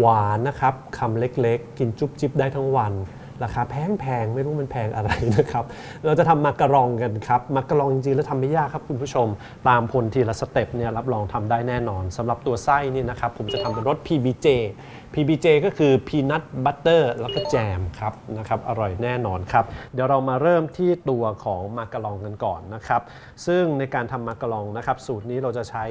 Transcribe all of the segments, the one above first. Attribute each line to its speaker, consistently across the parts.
Speaker 1: หวานๆนะครับคำเล็กๆ กินจุ๊บจิ๊บได้ทั้งวัน ราคาแพงๆไม่รู้มันแพงอะไรนะครับ เราจะทำมักกะรองกันครับ มักกะรองจริงๆแล้วทำไม่ยากครับคุณผู้ชม ตามพลทีละสเต็ปเนี่ยรับรองทำได้แน่นอนสำหรับตัวไส้นี่นะครับผมจะทำเป็นรส PBJ PBJ ก็คือ Peanut Butter แล้วก็แจมครับนะครับ อร่อยแน่นอนครับ เดี๋ยวเรามาเริ่มที่ตัวของมักกะรองกันก่อนนะครับ ซึ่งในการทำมักกะรองนะครับ สูตรนี้เราจะใช้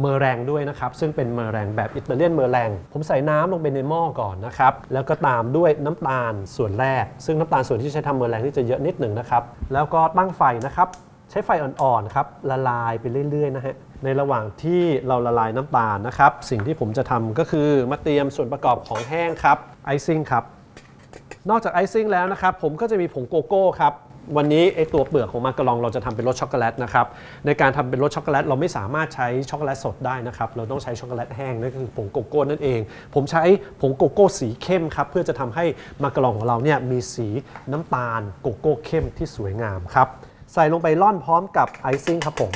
Speaker 1: เมอแรงด้วยนะครับ ซึ่งเป็นเมอแรงแบบอิตาเลียนเมอแรง ผมใส่น้ำลงไปในหม้อก่อนนะครับ แล้วก็ตามด้วยน้ำตาลส่วนแรก ซึ่งน้ำตาลส่วนที่ใช้ทำเมอแรงที่จะเยอะนิดหนึ่งนะครับ แล้วก็ตั้งไฟนะครับ ใช้ไฟอ่อนๆครับ ละลายไปเรื่อยๆนะฮะ ในระหว่างที่เราละลายน้ำตาลนะครับ สิ่งที่ผมจะทำก็คือมาเตรียมส่วนประกอบของแห้งครับไอซิ่งครับ นอกจากไอซิ่งแล้วนะครับ ผมก็จะมีผงโกโก้ครับวันนี้ไอตัวเปลือกของมักกะลองเราจะทำเป็นรสช็อกโกแลตนะครับในการทำเป็นรสช็อกโกแลตเราไม่สามารถใช้ช็อกโกแลตสดได้นะครับเราต้องใช้ช็อกโกแลตแห้งนั่นก็คือผงโกโก้นั่นเอง ผมใช้ผงโกโก้สีเข้มครับเพื่อจะทำให้มักกะลองของเราเนี่ยมีสีน้ำตาลโกโก้เข้มที่สวยงามครับใส่ลงไปร่อนพร้อมกับไอซิ่งครับผม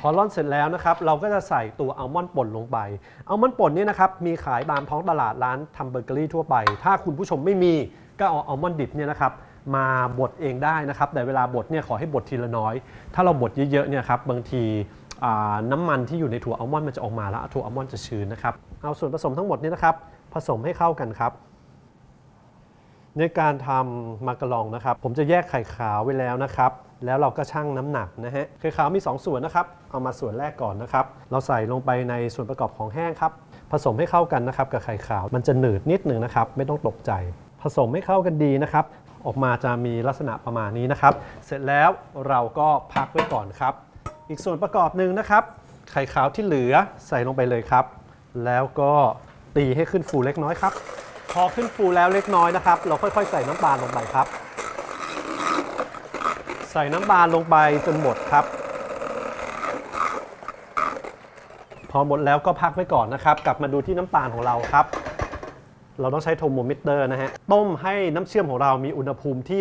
Speaker 1: พอร่อนเสร็จแล้วนะครับเราก็จะใส่ตัวอัลมอนด์ป่นลงไปอัลมอนด์ป่นนี่นะครับมีขายตามท้องตลาดร้านทำเบเกอรี่ทั่วไป ถ้าคุณผู้ชมไม่มีก็เอาอัลมอนด์ดิบเนี่ยนะครับมาบดเองได้นะครับแต่เวลาบดเนี่ยขอให้บดทีละน้อย ถ้าเราบดเยอะๆเนี่ยครับบางทีน้ำมันที่อยู่ในถั่วอัลมอนด์มันจะออกมาแล้วถั่วอัลมอนด์จะชื้นนะครับเอาส่วนผสมทั้งหมดนี่นะครับผสมให้เข้ากันครับ ในการทำมากะลองนะครับ ผมจะแยกไข่ขาวไว้แล้วนะครับ แล้วเราก็ชั่งน้ำหนักนะฮะไข่ขาวมี 2 ส่วนนะครับ เอามาส่วนแรกก่อนนะครับ เราใส่ลงไปในส่วนประกอบของแห้งครับ ผสมให้เข้ากันนะครับกับไข่ขาว มันจะหนืดนิดหนึ่งนะครับ ไม่ต้องตกใจ ผสมให้เข้ากันดีนะครับ ออกมาจะมีลักษณะประมาณนี้นะครับ เสร็จแล้วเราก็พักไว้ก่อนครับ อีกส่วนประกอบหนึ่งนะครับ ไข่ขาวที่เหลือใส่ลงไปเลยครับ แล้วก็ตีให้ขึ้นฟูเล็กน้อยครับ พอขึ้นฟูแล้วเล็กน้อยนะครับ เราค่อยๆ ใส่น้ำตาลลงไปครับ ใส่น้ำตาลลงไปจนหมดครับ พอหมดแล้วก็พักไว้ก่อนนะครับ กลับมาดูที่น้ำตาลของเราครับ เราต้องใช้โทโมมิเตอร์นะฮะ ต้มให้น้ำเชื่อมของเรามีอุณหภูมิที่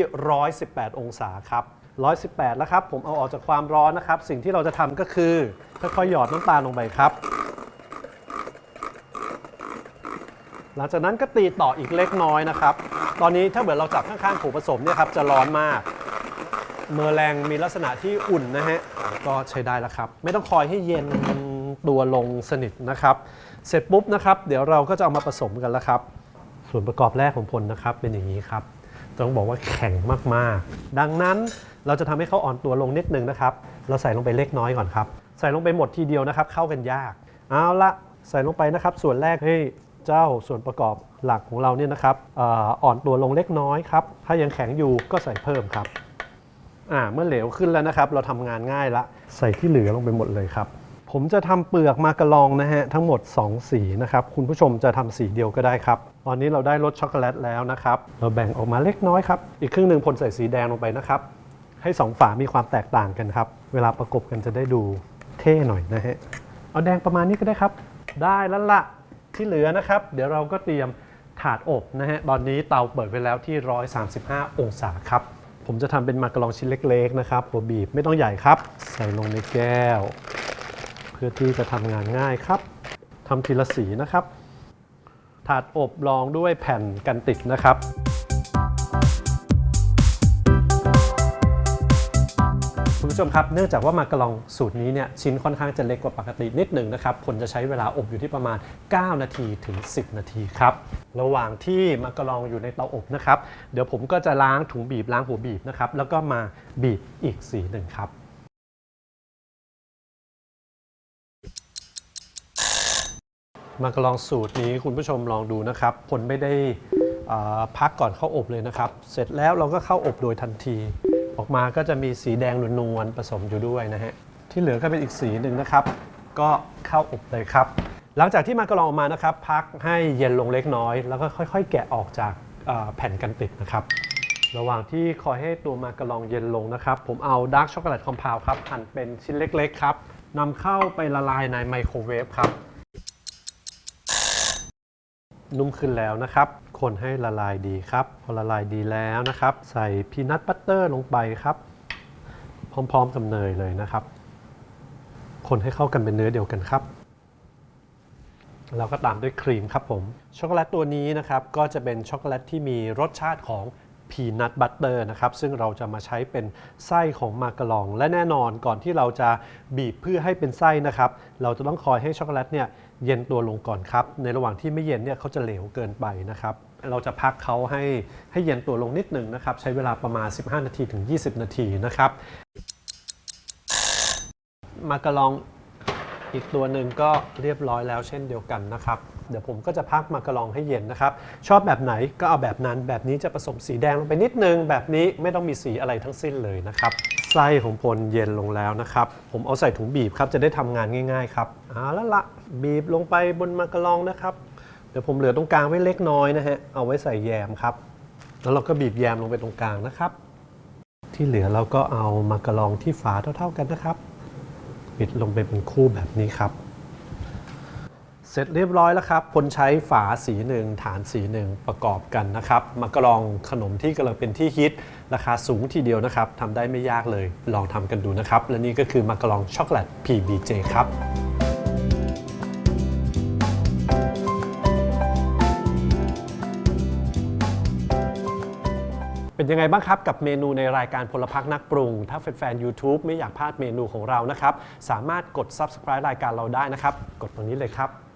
Speaker 1: 118 องศาครับ 118 แล้วครับ ผมเอาออกจากความร้อนนะครับ สิ่งที่เราจะทำก็คือค่อยๆหยอดน้ำตาลลงไปครับหลังจากนั้นก็ตีต่ออีกเล็กน้อยนะครับ ตอนนี้ถ้าเหมือนเราจับข้างๆผูผสมเนี่ยครับจะร้อนมาก เมอร์แรงมีลักษณะที่อุ่นนะฮะก็ใช้ได้แล้วครับ ไม่ต้องคอยให้เย็นตัวลงสนิทนะครับ เสร็จปุ๊บนะครับ เดี๋ยวเราก็จะเอามาผสมกันแล้วครับ ส่วนประกอบแรกของพลนะครับเป็นอย่างนี้ครับ ต้องบอกว่าแข็งมากๆ ดังนั้นเราจะทำให้เขาอ่อนตัวลงนิดนึงนะครับ เราใส่ลงไปเล็กน้อยก่อนครับ ใส่ลงไปหมดทีเดียวนะครับ เข้ากันยาก เอาละใส่ลงไปนะครับ ส่วนแรกให้เจ้าส่วนประกอบหลักของเราเนี่ยนะครับอ่อนตัวลงเล็กน้อยครับ ถ้ายังแข็งอยู่ก็ใส่เพิ่มครับ อ่าเมื่อเหลวขึ้นแล้วนะครับ เราทำงานง่ายละ ใส่ที่เหลือลงไปหมดเลยครับ ผมจะทำเปลือกมากะลองนะฮะทั้งหมด 2 สีนะครับ คุณผู้ชมจะทำสีเดียวก็ได้ครับ ตอนนี้เราได้รสช็อกโกแลตแล้วนะครับ เราแบ่งออกมาเล็กน้อยครับ อีกครึ่งหนึ่งพลใส่สีแดงลงไปนะครับ ให้สองฝามีความแตกต่างกันครับ เวลาประกบกันจะได้ดูเท่หน่อยนะฮะ เอาแดงประมาณนี้ก็ได้ครับ ได้แล้วละที่เหลือนะครับ เดี๋ยวเราก็เตรียมถาดอบนะฮะ ตอนนี้เตาเปิดไว้แล้วที่ 135 องศาครับ ผมจะทำเป็นมากระลองชิ้นเล็กๆนะครับหัวบีบไม่ต้องใหญ่ครับ ใส่ลงในแก้ว เพื่อที่จะทำงานง่ายครับทำทีละสีนะครับ ถาดอบรองด้วยแผ่นกันติดนะครับ ผู้ชมครับ เนื่องจากว่ามากะลองสูตรนี้เนี่ยชิ้นค่อนข้างจะเล็กกว่าปกตินิดหนึ่งนะครับผลจะใช้เวลาอบอยู่ที่ประมาณ 9 นาทีถึง 10 นาทีครับ ระหว่างที่มากะลองอยู่ในเตาอบนะครับ เดี๋ยวผมก็จะล้างถุงบีบล้างหัวบีบนะครับ แล้วก็มาบีบอีกสีหนึ่งครับมากะลองสูตรนี้คุณผู้ชมลองดูนะครับผลไม่ได้พักก่อนเข้าอบเลยนะครับ เสร็จแล้วเราก็เข้าอบโดยทันที ออกมาก็จะมีสีแดงนวลๆผสมอยู่ด้วยนะฮะที่เหลือก็เป็นอีกสีหนึ่งนะครับ ก็เข้าอบเลยครับ หลังจากที่มากระลองออกมานะครับ พักให้เย็นลงเล็กน้อย แล้วก็ค่อย ๆ แกะออกจากแผ่นกันติดนะครับ ระหว่างที่คอยให้ตัวมากระลองเย็นลงนะครับ ผมเอาดาร์กช็อกโกแลตคอมเพลครับหั่นเป็นชิ้นเล็กๆครับนำเข้าไปละลายในไมโครเวฟครับ นุ่มขึ้นแล้วนะครับ คนให้ละลายดีครับ พอละลายดีแล้วนะครับ ใส่พีนัทบัตเตอร์ลงไปครับ พร้อมๆกับเนยเลยนะครับ คนให้เข้ากันเป็นเนื้อเดียวกันครับแล้วก็ตามด้วยครีมครับผม ช็อกโกแลตตัวนี้นะครับ ก็จะเป็นช็อกโกแลตที่มีรสชาติของ พีนัทบัตเตอร์นะครับซึ่งเราจะมาใช้เป็นไส้ของมากะลอง และแน่นอนก่อนที่เราจะบีบเพื่อให้เป็นไส้นะครับเราจะต้องคอยให้ช็อกโกแลตเนี่ยเย็นตัวลงก่อนครับ ในระหว่างที่ไม่เย็นเนี่ยเขาจะเหลวเกินไปนะครับเราจะพักเขาให้ให้เย็นตัวลงนิดหนึ่งนะครับใช้เวลาประมาณ 15 นาทีถึง 20 นาทีนะครับมากะลอง อีกตัวหนึ่งก็เรียบร้อยแล้วเช่นเดียวกันนะครับ เดี๋ยวผมก็จะพักมากระลองให้เย็นนะครับ ชอบแบบไหนก็เอาแบบนั้น แบบนี้จะผสมสีแดงลงไปนิดนึง แบบนี้ไม่ต้องมีสีอะไรทั้งสิ้นเลยนะครับ ไส้ของพลเย็นลงแล้วนะครับ ผมเอาใส่ถุงบีบครับ จะได้ทำงานง่ายๆครับเอาละละบีบลงไปบนมากระลองนะครับ เดี๋ยวผมเหลือตรงกลางไว้เล็กน้อยนะฮะ เอาไว้ใส่แยมครับ แล้วเราก็บีบแยมลงไปตรงกลางนะครับ ที่เหลือเราก็เอามากระลองที่ฝาเท่า ๆกันนะครับ ปิดลงไปเป็นคู่แบบนี้ครับ เสร็จเรียบร้อยแล้วครับพลใช้ฝาสีหนึ่งฐานสีหนึ่งประกอบกันนะครับ มากระลองขนมที่กำลังเป็นที่ฮิต ราคาสูงทีเดียวนะครับทำได้ไม่ยากเลย ลองทำกันดูนะครับ และนี่ก็คือมากระลองช็อกโกแลต PBJ ครับ เป็นยังไงบ้างครับ กับเมนูในรายการพลพักนักปรุง ถ้าแฟนๆ YouTube ไม่อยากพลาดเมนูของเรานะครับ สามารถกด Subscribe รายการเราได้นะครับ กดตรงนี้เลยครับ